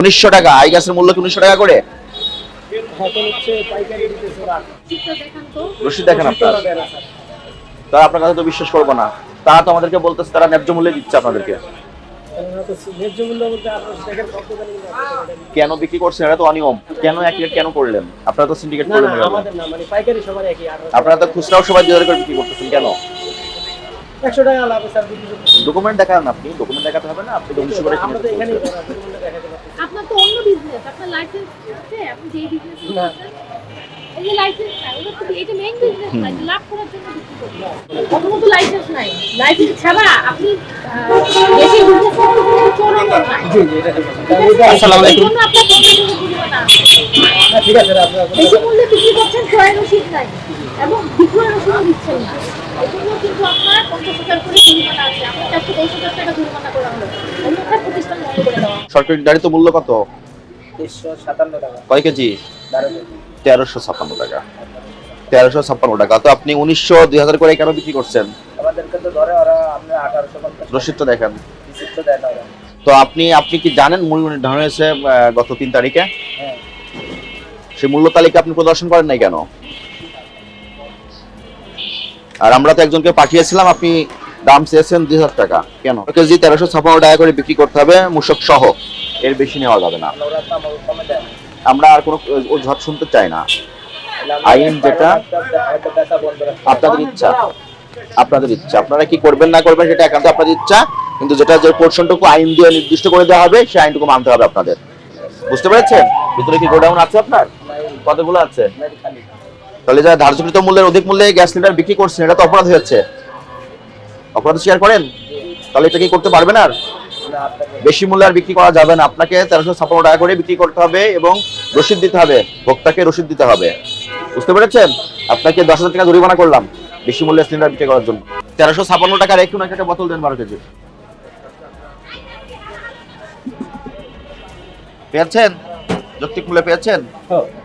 উনিশশো টাকা আই গ্যাসের মূল্য কি উনিশশো টাকা করে? রসিদ দেখেন আপনার। তা আপনার কাছে তো বিশ্বাস করব না। তারা তো আমাদেরকে বলতেছে, তারা ন্যায্য মূল্যে দিচ্ছে আপনাদেরকে। কেন বিক্রি করছেন? এটা তো অনিয়ম। কেন এক কেন করলেন? আপনারা তো সিন্ডিকেট করলেন আপনারা তো খুচরাও সবাই করে বিক্রি করতেছেন। কেন একশো টাকা লাভ স্যার ডকুমেন্ট দেখান আপনি ডকুমেন্ট দেখাতে হবে না আপনি তো উনিশশো করে আমরা তো এখানেই আপনার তো অন্য বিজনেস আপনার লাইসেন্স আছে আপনি যেই বিজনেস না। এই যে লাইসেন্স নাই ওটা তো এটা মেইন বিজনেস না লাভ করার জন্য বিক্রি করতে প্রথমত লাইসেন্স নাই। লাইসেন্স ছাড়া আপনি বেশি বিজনেস করতে চোর নাই জি জি এটা? আসসালামু আলাইকুম জন্য আপনার পঞ্চাশ টাকা জরিমানা আছে। হ্যাঁ, ঠিক আছে বেশি মূল্যে বিক্রি করছেন ক্রয় রসিদ নাই এবং বিক্রয় রসিদও দিচ্ছেন না। এই জন্য কিন্তু আপনার পঞ্চাশ হাজার করে জরিমানা আছে। আপনার চারশো দশ হাজার টাকা জরিমানা করা হলো। অন্যথায় প্রতিষ্ঠান বন্ধ করে দেওয়া সরকারি গাড়ি তো মূল্য কত? কয় কেজি? তেরোশো ছাপ্পান্ন টাকা। তেরোশো ছাপ্পান্ন টাকা। তো আপনি উনিশশো দুই হাজার করে কেন বিক্রি করছেন? আমাদেরকে তো ধরে ওরা আমরা আঠারোশো পঞ্চাশ রসিদ দেখেন। তো আপনি আপনি কি জানেন মূল্য নির্ধারণ হয়েছে আহ, গত তিন তারিখে? সেই মূল্য তালিকা আপনি প্রদর্শন করেন নাই কেন? আর আমরা তো একজনকে পাঠিয়েছিলাম, আপনি দাম চেয়েছেন দুই হাজার টাকা। কেন? কেজি তেরোশো ছাপ্পান্ন টাকা করে বিক্রি করতে হবে, মূসক সহ। এর বেশি নেওয়া যাবে না। আমরা আর কোনো অজুহাত শুনতে চাই না। আইন যেটা, আপনাদের ইচ্ছা। আপনাদের ইচ্ছা। আপনারা কি করবেন না করবেন সেটা একান্ত আপনাদের ইচ্ছা। কিন্তু যেটা যে পোর্শনটুকু আইন দিয়ে নির্দিষ্ট করে দেওয়া হবে, সেই আইনটুকু মানতে হবে আপনাদের। বুঝতে পেরেছেন? ভিতরে কি গোডাউন আছে আপনার? কতগুলো আছে? তাহলে যারা ধার্যকৃত মূল্যের অধিক মূল্যে গ্যাস সিলিন্ডার বিক্রি করছেন, এটা তো অপরাধ হয়েছে অপরাধ স্বীকার করেন? তাহলে এটা কি করতে পারবেন আর? বেশি মূল্যে আর বিক্রি করা যাবে না। আপনাকে তেরোশো ছাপ্পান্ন টাকা করে বিক্রি করতে হবে এবং রসিদ দিতে হবে। ভোক্তাকে রসিদ দিতে হবে। বুঝতে পেরেছেন? আপনাকে দশ হাজার টাকা জরিমানা করলাম, বেশি মূল্যে সিলিন্ডার বিক্রি করার জন্য। তেরোশো ছাপ্পান্ন টাকার একটু না একটা বোতল দেন বারো কেজি। পেয়েছেন? যৌক্তিক মূল্যে পেয়েছেন?